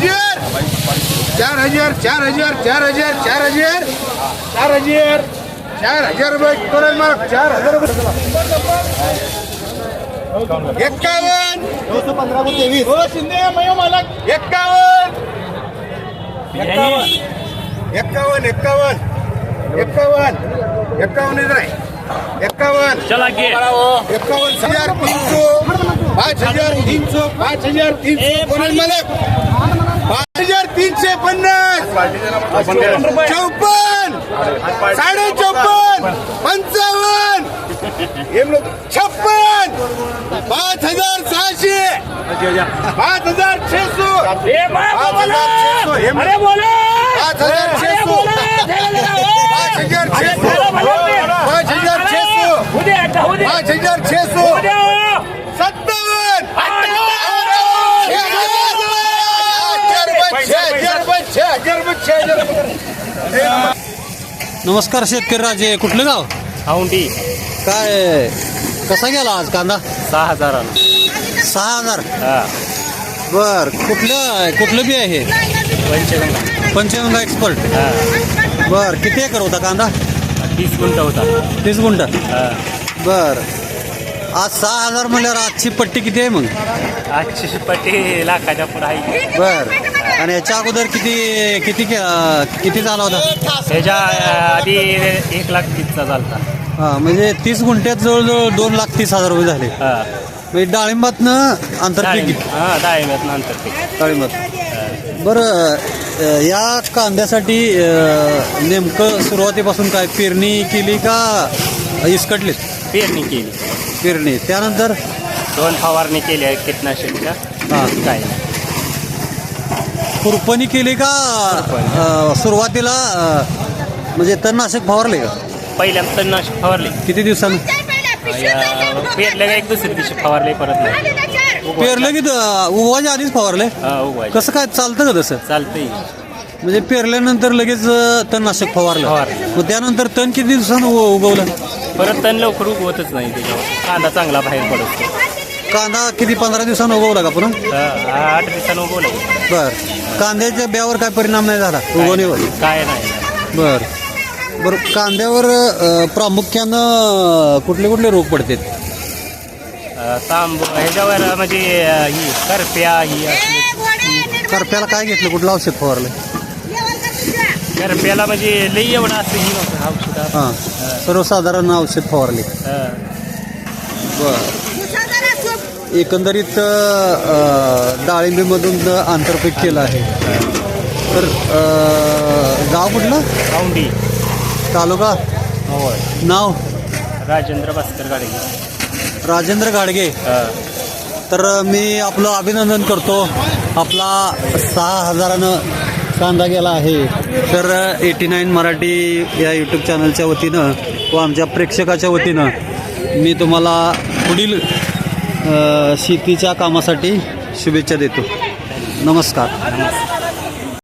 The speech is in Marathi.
हजार चार हजार चार हजार चार हजार चार हजार चार हजार चार हजार रुपये. चार हजार रुपये. एक्कावन्न दोनशे पंधरा तेवीस हो शिंदे मयो मालक एक्कावन्न एक्कावन्न एक्कावन्न एक्कावन्न एक्कावन्न चला घे एकावन्न. हजार पाच हजार तीनशे. पाच हजार तीनशे. कोणाला मालक? पाच हजार तीनशे पन्नास. चौपन्न. साडे चौपन्न पंचावन्न. छप्पन. पाच हजार सहाशे. पाच हजार छेसो ए बाय पाच हजार बोला. पाच हजार झालं झालं. पाच हजार झालं म्हणलं. पाच हजार छेसो उद्या नमस्कार शेतकरी राजे कुठलं गाव? औंढी. काय कसा गेला आज कांदा? सहा हजाराला सहा हजार? हा. बर कुठलं कुठलं बी आहे पंचगंगा. पंचगंगा एक्सपर्ट हा. बर किती एकर होता कांदा? तीस गुंठ होता. तीस गुंठ. हा. बर. आज सहा हजार म्हणल्यावर आजची पट्टी किती आहे मग? आजची पट्टी लाखाच्या पुढे आहे. बर. आणि याच्या अगोदर किती किती किती झाला होता? त्याच्या आधी एक लाख तीसचा चालता हा म्हणजे तीस गुंठ्यात जवळजवळ दोन लाख तीस हजार रुपये झाले. हा. म्हणजे डाळिंबातनं आंतरपीक हा डाळिंबात नंतर ते डाळिंबात. बरं या कांद्यासाठी नेमकं सुरुवातीपासून काय पेरणी केली का इसकटलीत? पेरणी केली. पेरणी. त्यानंतर? दोन फवारणी केल्या कीटनाशकच्या. हा. काय. खुरपणी केली का? अ, सुरुवातीला अ, म्हणजे तणनाशक फवारले का? पहिल्या तणनाशक फवारली. किती दिवसानं? पेरल्या का एक दुसऱ्या दिवशी फवारले परत नाही. पेरलं की उगवाच्या आधीच फवारले? हा उगवायचं कसं काय चालतं का तसं? चालतंय. म्हणजे पेरल्यानंतर लगेच अ, तणनाशक फवारलं. फवारलं. मग त्यानंतर तण किती दिवसानं उ- उगवलं? परत तण लवकर उगवतच नाही त्याच्यावर. कांदा चांगला बाहेर पडतो कांदा किती पंधरा दिवसानं उगवला का पुन्हा? हा, आठ दिवसानं उगवलं. बर. कांद्याच्या ब्यावर काय परिणाम नाही झाला? उगवणीवर? काय नाही. बर. बर कांद्यावर अ, प्रामुख्यानं कुठले कुठले रोग पडतात? अं, तांब ह्याच्यावर म्हणजे अं, ही करप्या ही असली. करप्याला काय घेतलं? कुठलं औषध फवारलं? करप्याला म्हणजे लई एवढं असं ही नव्हतं औषध. हां. सर्वसाधारण औषध फवारले. बर. एकंदरीत डाळिंबीमधून आंतरपीक केलं आहे तर गाव कुठलं? औंढी. तालुका? होय. नाव? राजेंद्र भास्कर गाडगे. राजेंद्र गाडगे. तर मी आपलं अभिनंदन करतो. आपला सहा हजारानं कांदा गेला आहे. तर एटी नाईन मराठी या यूट्यूब चॅनलच्या वतीनं व आमच्या प्रेक्षकाच्या वतीनं मी तुम्हाला पुढील शेतीच्या कामासाठी शुभेच्छा देतो. नमस्कार.